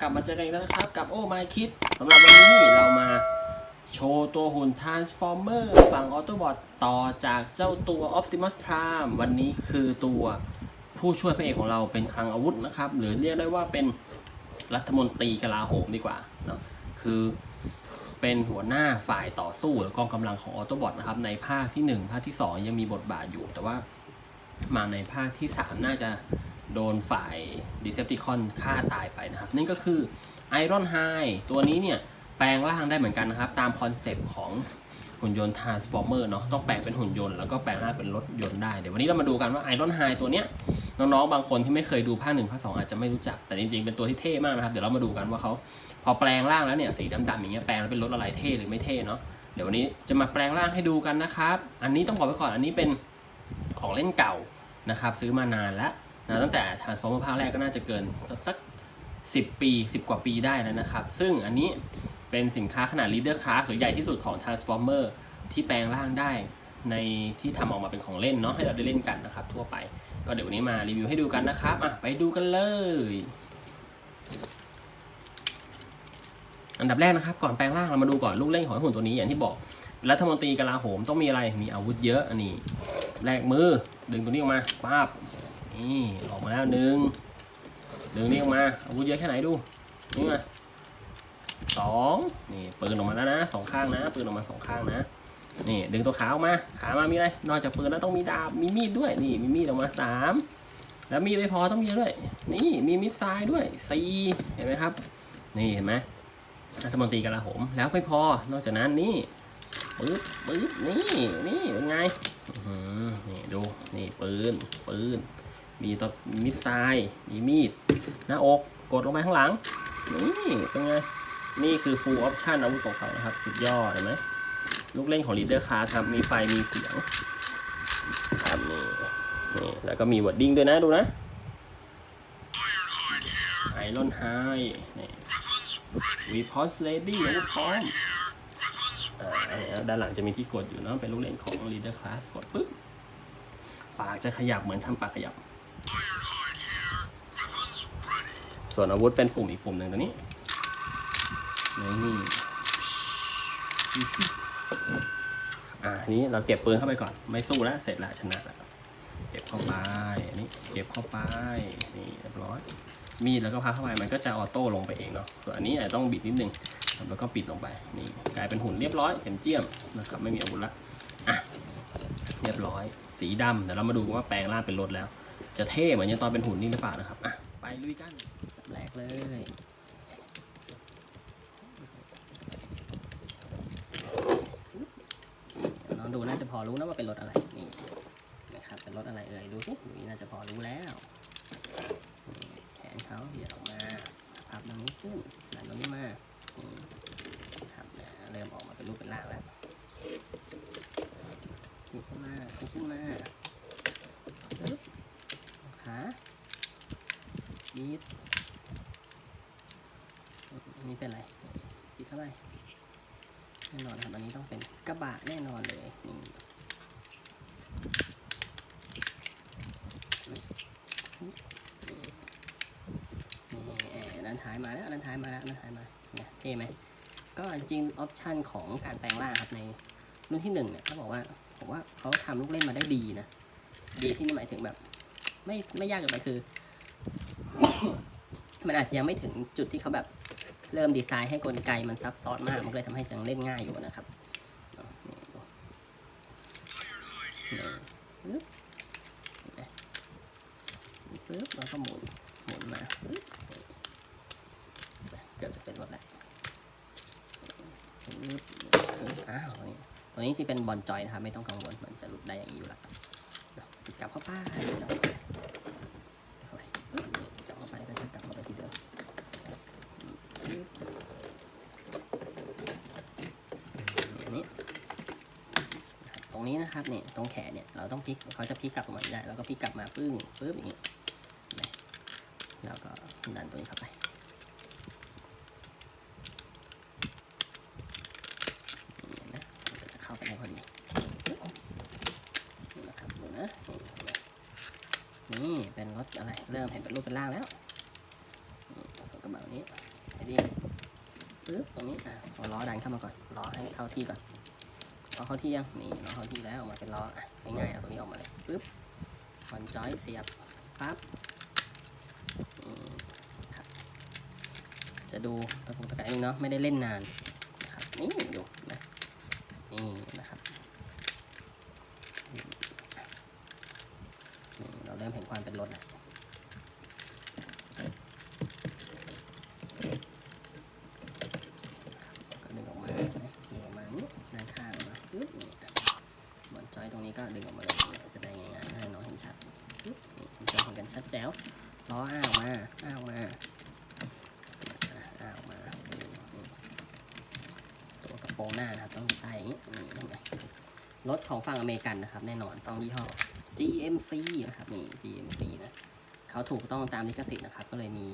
กลับมาเจอกันอีกแล้วนะครับ กับโอ้ My Kid สำหรับวันนี้เรามาโชว์ตัวหุ่น Transformer ฝั่ง Autobot ต่อจากเจ้าตัว Optimus Prime วันนี้คือตัวผู้ช่วยพระเอกของเราเป็นคลังอาวุธนะครับ หรือเรียกได้ว่าเป็นรัฐมนตรีกลาโหมดีกว่าเนาะคือเป็นหัวหน้าฝ่ายต่อสู้หรือกองกำลังของ Autobot นะครับ ในภาคที่ 1 ภาคที่ 2 ยังมีบทบาทอยู่ แต่ว่ามาในภาคที่ 3 น่าจะ โดนฝ่าย Decepticon ฆ่าตายไปนะครับ นั่นก็คือ Iron High ตัวนี้เนี่ย แปลงร่างได้เหมือนกันนะครับ ตามคอนเซปต์ของหุ่นยนต์ Transformer เนาะต้องแปลงเป็นหุ่นยนต์แล้วก็แปลงร่างเป็นรถยนต์ได้ เดี๋ยววันนี้เรามาดูกันว่า Iron High ตัวเนี้ยน้องๆ บางคนที่ไม่เคยดูภาคหนึ่งภาคสองอาจจะไม่รู้จัก แต่จริงๆ เป็นตัวที่เท่มากนะครับ เดี๋ยวเรามาดูกันว่าเขาพอแปลงร่างแล้วเนี่ยสีดำๆอย่างเงี้ยแปลงแล้วเป็นรถอะไรเท่หรือไม่เท่เนาะ เดี๋ยววันนี้จะมาแปลงร่างให้ดูกันนะครับ อันนี้ต้องบอกไว้ก่อน อันนี้เป็นของเล่นเก่านะครับ ซื้อมานานแล้ว นะตั้งแต่ Transformer ภาคแรกก็น่าจะเกินสัก 10 ปี 10 กว่าปีได้แล้วนะครับ ซึ่งอันนี้เป็นสินค้าขนาด Leader Class หรือใหญ่ที่สุดของ Transformer ที่แปลงร่างได้ในที่ทำออกมาเป็นของเล่นเนาะให้เราได้เล่นกันนะครับ ทั่วไปก็เดี๋ยววันนี้มารีวิวให้ดูกันนะครับอะไปดูกันเลย อันดับแรกนะครับ ก่อนแปลงร่างเรามาดูก่อนลูกเล่นของหุ่นตัวนี้อย่างที่บอกรัฐมนตรีกลาโหมต้องมีอะไรมีอาวุธเยอะอันนี้แลกมือดึงตัวนี้ออกมาป๊าบ นี่ออกมาแล้วหนึ่งดึงนี่ออกมาอาวุธเยอะแค่ไหนดูนี่มาสองนี่ปืนออกมาแล้วนะสองข้างนะปืนออกมาสองข้างนะนี่ดึงตัวขาออกมาขามามีอะไรนอกจากปืนแล้วต้องมีดาบมีมีดด้วยนี่มีมีดออกมาสามแล้วมีไม่พอต้องมีด้วย นี่มีมิสไซล์ด้วยสี่เห็นไหมครับ นี่เห็นไหมรัฐมนตรีกลาโหมแล้วไม่พอนอกจากนั้นนี่ปึ๊บปึ๊บนี่นี่เป็นไงอื้อหือนี่ดูนี่ปืนปืน มีตัวมิสไซล์มีมีด หน้าอก กดลงไปข้างหลัง นี่เป็นไง นี่คือ full option อาวุธของเขานะครับ สุดยอดเห็นไหมลูกเล่นของ leader class ครับ มีไฟ มีเสียงครับนี่นี่ แล้วก็มี wording ด้วยนะ ดูนะ Iron High นี่ We Pause Lady อาวุธพร้อมอ่าด้านหลังจะมีที่กดอยู่เนาะเป็นลูกเล่นของ leader class กดปุ๊บปากจะขยับเหมือนทำปากขยับ ส่วนอาวุธเป็นปุ่มอีกปุ่มหนึ่งตัวนี้นี่อ่านี้เราเก็บปืนเข้าไปก่อน ไม่สู้แล้วเสร็จล้วชนะแล้วเก็บเข้าไปอันนี้เก็บเข้าไปนี่เรียบร้อยมีดแล้วก็พักเข้าไปมันก็จะออโต้ลงไปเองเนาะส่วนอันนี้อาจจะต้องบิดนิดนึงแล้วก็ปิดลงไปนี่กลายเป็นหุ่นเรียบร้อยเข็มเจียมนะครับไม่มีอาวุธละอะเรียบร้อย สีดำเดี๋ยวเรามาดูว่าแปลงร่างเป็นรถแล้ว จะเท่เหมือนยังตอนเป็นหุ่นนี่หรือเปล่านะครับอะไปลุยกัน เลย ลองดูน่าจะพอรู้นะว่าเป็นรถอะไร นี่นะครับ เป็นรถอะไรเอ่ย ดูสิดูนี่น่าจะพอรู้แล้ว แขนเขาเหยียดออกมาพับตรงนี้ขึ้นดันตรงนี้มานี่ครับเนี่เริ่มออกมาเป็นรูปเป็นร่างแล้วขึ้นมาขึ้นมาปึ๊บขาบีบ นี่เป็นอะไรบีบเท่าไหร่แน่นอนครับอันนี้ต้องเป็นกระบะแน่นอนเลยนี่ด้านท้ายมาแล้วด้านท้ายมาแล้วด้านท้ายมาเนี่ยเท่ไหมก็จริงออปชันของการแปลงร่างครับในรุ่นที่หนึ่งเนี่ยเขาบอกว่าผมว่าเขาทำลูกเล่นมาได้ดีนะดีที่นี่หมายถึงแบบ ไม่ไม่ยากเกินไปคือ มันอาจจะยังไม่ถึงจุดที่เขาแบบ เริ่มดีไซน์ให้กลไกมันซับซ้อนมาก มันก็เลยทำให้ยังเล่นง่ายอยู่นะครับนี่ปึ๊บนี่ปึ๊บแล้วก็หมุน หมุนมาปึ๊บเกือบจะเป็นรถแล้วปึ๊บอ้าวตัวนี้จริงๆเป็นบอลจอยนะครับ ไม่ต้องกังวล มันจะหลุดได้อย่างนี้อยู่แล้วกลับเข้าไปกลับเข้าไปเข้าไปปึ๊บกลับเข้าไปก็จะกลับเข้าไปที่เดิมปึ๊บอั นี้ ตรงนี้นะครับเนี่ยตรงแขนเนี่ยเราต้องพลิกเขาจะพลิกกลับมาได้แล้วก็พลิกกลับมาปึ้งปึ๊บอย่างนี้เห็นไหมแล้วก็ดันตัวนี้เข้าไปนี่เห็นไหมมันจะเข้าไปได้พอดีนี่นะครับดูนะนี่เห็นไหมนี่เป็นรถอะไร เริ่มเห็นเป็นรูปเป็นร่างแล้วส่วนกระบะนี้ปึ๊ บตรงนี้อะเอาล้อดันเข้ามาก่อนล้อให้เข้าที่ก่อนล้อเข้าที่ยังนี่ล้อเข้าที่แล้วออกมาเป็นล้ออะง่ายๆเอาตรงนี้ออกมาเลยปึ๊บคอนจอยเสียบปั๊บอืมครับจะดูตะกุกตะไคร้นิดนึงเนาะไม่ได้เล่นนานนะครับนี่ดูนะนี่นะครับนี่เราเริ่มเห็นความเป็นรถแล้ว ก็ดึงออกมาดึงออกมานี่ด้านข้างมาปึ๊บนี่บนจอยตรงนี้ก็ดึงออกมาเลยเนี่ยจะได้ง่ายๆให้น้องเห็นชัดปึ๊บนี่มันจะเห็นกันชัดแจ๋วล้ ออ้าออกมาอ้าออกมาอ้าออกมาตัวกระโปรงหน้านะครับต้องอยู่ใต้อย่างนี้นี่นไหมรถของฝั่งอเมริกันนะครับ แน่นอนต้องยี่ห้อ GMC นะครับนี่ GMC นะเขาถูกต้องตามลิขสิทธิ์นะครับ ก็เลยมี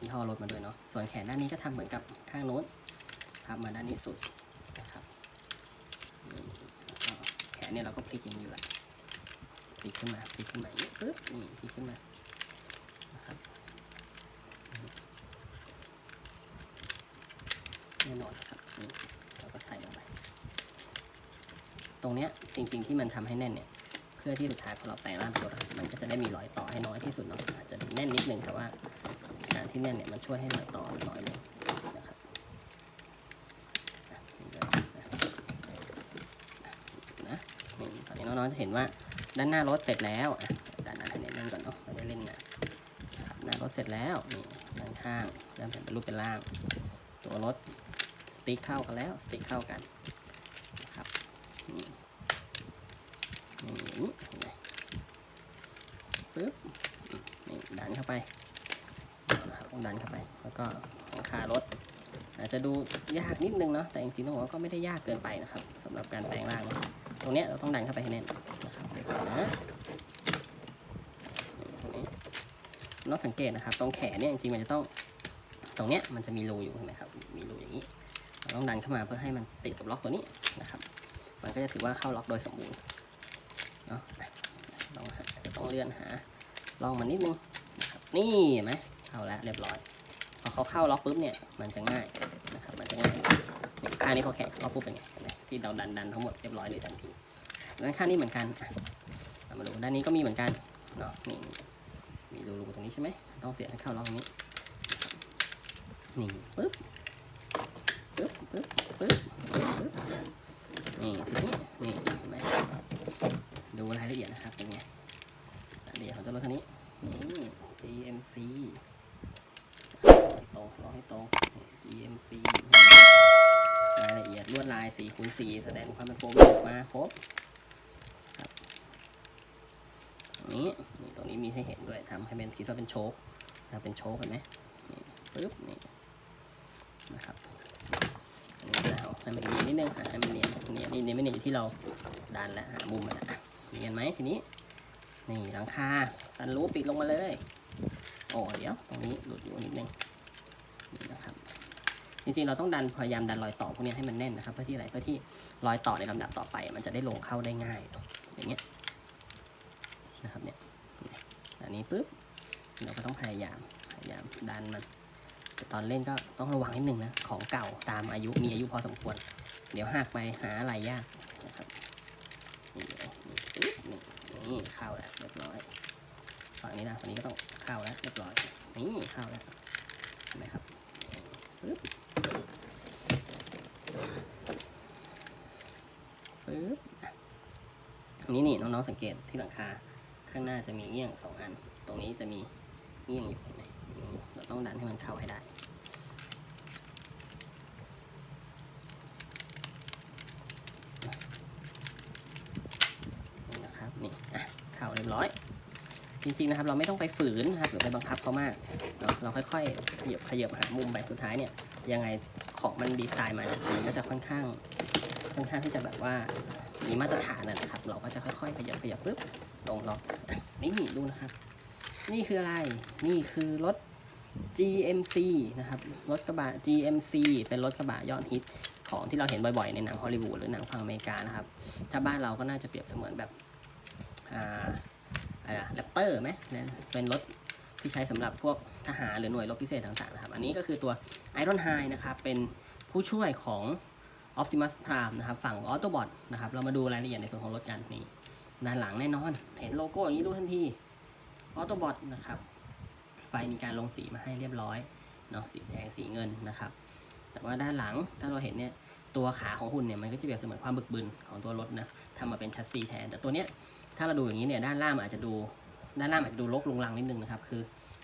ยี่ห้อรถมาด้วยเนาะส่วนแขนด้านนี้ก็ทำเหมือนกับข้างโน้นพับมาด้านนี้สุดนะครับแขนเนี่ยเราก็พลิกอย่างนี้อยู่แหละพลิกขึ้นมาพลิกขึ้นมาอย่างนี้ปึ๊บนี่พลิกขึ้นมานะครับ แน่นอนครับนี่เราก็ใส่ลงไป ตรงเนี้ยจริง ๆที่มันทำให้แน่นเนี่ยเพื่อที่สุดท้ายพอเราแปลงร่างเป็นรถมันก็จะได้มีรอยต่อให้น้อยที่สุดเนาะอาจจะแน่นนิดนึงแต่ว่าการที่แน่นเนี่ยมันช่วยให้รอยต่อน้อยลงนะครับนะนี่ตอนนี้น้องๆจะเห็นว่าด้านหน้ารถเสร็จแล้วอะด้านหน้าเน้นก่อนเนาะไม่ได้เล่นนะหน้ารถเสร็จแล้วนี่ด้านข้างเริ่มเป็นรูปเป็นร่าง ตัวรถ ติ๊กเข้ากันแล้ว สติ๊กเข้ากันนะครับนี่นี่ปึ๊บนี่ดันเข้าไปต้องดันเข้าไป แล้วก็ของคารถ อาจจะดูยากนิดนึงเนาะแต่จริงๆต้องบอกว่าก็ไม่ได้ยากเกินไปนะครับสำหรับการแปลงร่าง ตรงเนี้ยเราต้องดันเข้าไปให้แน่นนะครับเดี๋ยวก่อนนะนี่ตรงนี้น้องสังเกตนะครับ ตรงแขนเนี่ยจริงๆมันจะต้องตรงเนี้ยมันจะมีรูอยู่เห็นไหมครับ มีรูอย่างนี้ ต้องดันเข้ามาเพื่อให้มันติดกับล็อกตัวนี้นะครับ มันก็จะถือว่าเข้าล็อกโดยสมบูรณ์เนาะต้องหาต้องเลื่อนหาลองมันนิดนึงนะครับนี่เห็นไหมเข้าแล้วเรียบร้อยพอเขาเข้าล็อกปุ๊บเนี่ยมันจะง่ายนะครับมันจะง่ายเนี่ยข้างนี้เขาแข็งล็อกปุ๊บเป็นไงที่เราดันดันทั้งหมดเรียบร้อยเลยทันทีด้านข้างนี้เหมือนกันมาดูด้านนี้ก็มีเหมือนกันเนาะนี่มีรูๆตรงนี้ใช่ไหมต้องเสียบให้เข้าล็อกตรงนี้นี่ปึ๊บ ปึ๊บปึ๊บปึ๊บปึ๊บนี่ทีนี้นี่เห็นไหมดูรายละเอียดนะครับเป็นไงรายละเอียดของเจ้ารถคันนี้นี่ GMC ให้ตรงรอให้ตรง GMC รายละเอียดลวดลาย4คูณ4แสดงความเป็นโฟมออกมาครบครับตรงนี้นี่ตรงนี้มีให้เห็นด้วยทำให้เป็นคิดว่าเป็นโชคนะเป็นโชคเห็นไหมนี่ปึ๊บนี่นะครับอันนี้เอา ให้มันเนียนนิดนึงอะให้มันเนียนเนียนนี่เนียนไม่เนียนอยู่ที่เราดันแล้วหามุมมันอะเนียนไหมทีนี้นี่หลังคาสันรูปปิดลงมาเลยโอ้เดี๋ยวตรงนี้หลุดอยู่นิดนึงนี่นะครับจริงๆเราต้องดันพยายามดันรอยต่อพวกนี้ให้มันแน่นนะครับ เพื่อที่อะไรเพื่อที่รอยต่อในลำดับต่อไป มันจะได้ลงเข้าได้ง่ายอย่างเงี้ยนะครับเนี่ยอันนี้ปุ๊บเราก็ต้องพยายามพยายามดันมัน แต่ตอนเล่นก็ต้องระวังนิดนึงนะ ของเก่าตามอายุมีอายุพอสมควร เดี๋ยวหักไปหาอะไรยากนะครับนี่นี่นี่นี่เข้าแล้วเรียบร้อยฝั่งนี้นะฝั่งนี้ก็ต้องเข้าแล้วเรียบร้อยนี่เข้าแล้วเห็นไหมครับปึ๊บปึ๊บนนี้นี่น้องๆสังเกตที่หลังคาข้างหน้าจะมีเงี้ยงสองอัน ตรงนี้จะมีเงี้ยงอยู่ ต้องดันให้มันเข้าให้ได้ นี่นะครับนี่อะเข้าเรียบร้อย จริงๆนะครับ เราไม่ต้องไปฝืนนะครับหรือไปบังคับเขามากเนาะเราค่อยๆขยับขยับหามุมไปสุดท้ายเนี่ยยังไงของมันดีไซน์มาเนี่ยมันก็จะค่อนข้างค่อนข้างที่จะแบบว่ามีมาตรฐานนะครับ เราก็จะค่อยๆขยับขยับปุ๊บลงล็อกนี่ดูนะครับ นี่คืออะไร นี่คือรถ GMC นะครับรถกระบะ GMC เป็นรถกระบะยอดฮิตของที่เราเห็นบ่อยๆ ในหนังฮอลลีวูดหรือหนังฝั่งอเมริกานะครับ ถ้าบ้านเราก็น่าจะเปรียบเสมือนแบบอ่าอะไรแรปเตอร์ไหมเนี่ยเป็นรถที่ใช้สำหรับพวกทหารหรือหน่วยรบพิเศษต่างๆนะครับ อันนี้ก็คือตัว Iron High นะครับ เป็นผู้ช่วยของ Optimus Prime นะครับ ฝั่ง Autobot นะครับ เรามาดูรายละเอียดในส่วนของรถกันนี่ด้านหลังแน่นอน เห็นโลโก้อย่างนี้รู้ทันที Autobot นะครับ ไฟมีการลงสีมาให้เรียบร้อยเนาะสีแดงสีเงินนะครับ แต่ว่าด้านหลังถ้าเราเห็นเนี่ยตัวขาของหุ่นเนี่ยมันก็จะเปรียบเสมือนความบึกบึนของตัวรถนะทำมาเป็นชัสซีแทน แต่ตัวเนี้ยถ้าเราดูอย่างนี้เนี่ยด้านล่างอาจจะดูด้านล่างอาจจะดูรกลุงลังนิดนึงนะครับคือ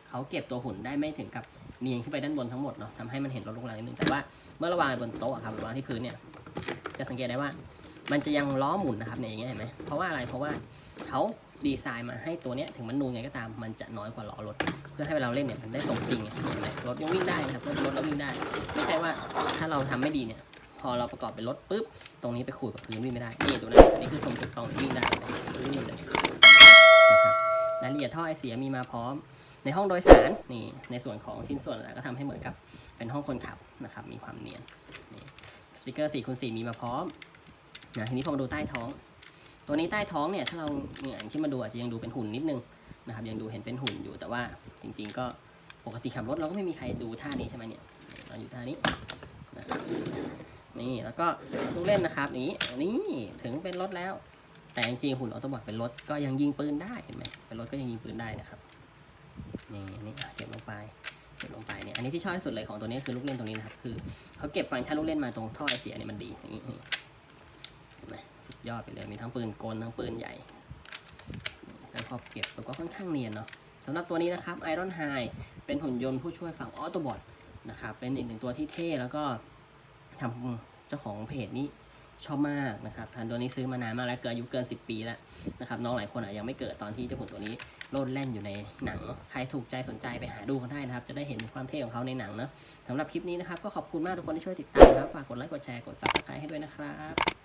เขาเก็บตัวหุ่นได้ไม่ถึงกับเนียนขึ้นไปด้านบนทั้งหมดเนาะทำให้มันเห็นรกลุงลังนิดนึงแต่ว่าเมื่อราวางบนโต๊ะอะครับหรือวางที่พื้นเนี่ยจะสังเกตได้ว่า มันจะยังล้อหมุนนะครับเนี่ยอย่างเงี้ยเห็นไหมเพราะว่าอะไรเพราะว่าเขา ดีไซน์มาให้ตัวเนี้ยถึงมันนูนไงก็ตามมันจะน้อยกว่าล้อรถ เพื่อให้เวลาเราเล่นเนี่ยมันได้สมจริงรถยังวิ่งได้ครับรถรถเราวิ่งได้ ไม่ใช่ว่าถ้าเราทำไม่ดีเนี่ยพอเราประกอบเป็นรถปุ๊บตรงนี้ไปขูดกับพื้นวิ่งไม่ได้นี่ตัวนั้นอันนี้คือชมถูกต้องวิ่งได้เลยวิ่งเลยนะครับรายละเอียดท่อไอเสียมีมาพร้อม ในห้องโดยสารนี่ในส่วนของชิ้นส่วนก็ทำให้เหมือนกับเป็นห้องคนขับนะครับมีความเนียนนี่สติกเกอร์4คูณ4มีมาพร้อมนะทีนี้พอมาดูใต้ท้อง ตัวนี้ใต้ท้องเนี่ยถ้าเราเนี่ยขึ้นมาดูอาจจะยังดูเป็นหุ่นนิดนึงนะครับยังดูเห็นเป็นหุ่นอยู่แต่ว่าจริง ๆ ก็ปกติขับรถเราก็ไม่มีใครดูท่านี้ใช่ไหมเนี่ยเราอยู่ท่านี้นะนี่แล้วก็ลูกเล่นนะครับนี่นี่ถึงเป็นรถแล้ว แต่จริงๆหุ่นออโตบอทเป็นรถก็ยังยิงปืนได้เห็นไหมเป็นรถก็ยังยิงปืนได้นะครับนี่นี่เก็บลงไปเก็บลงไปเนี่ยอันนี้ที่ชอบที่สุดเลยของตัวนี้คือลูกเล่นตรงนี้นะครับคือเขาเก็บฟังก์ชันลูกเล่นมาตรงท่อไอเสียเนี่ยมันดีอย่างนี้เห็นไหม สุดยอดไปเลย มีทั้งปืนกลทั้งปืนใหญ่ แล้วพอเก็บมันก็ค่อนข้างเนียนเนาะสำหรับตัวนี้นะครับไอรอนไฮเป็นหุ่นยนต์ผู้ช่วยฝั่งออโตบอทนะครับ เป็นอีกหนึ่งตัวที่เท่แล้วก็ทำเจ้าของเพจนี้ชอบมากนะครับทันตัวนี้ซื้อมานานมากแล้วเกินอายุเกิน 10 ปีแล้วนะครับน้องหลายคนอะยังไม่เกิดตอนที่เจ้าหุ่นตัวนี้โลดแล่นอยู่ในหนัง ใครถูกใจสนใจไปหาดูกันได้นะครับ จะได้เห็นความเท่ของเขาในหนังเนอะสำหรับคลิปนี้นะครับ ก็ขอบคุณมากทุกคนที่ช่วยติดตามนะครับ ฝากกดไลค์กดแชร์กด subscribe ให้ด้วยนะครับ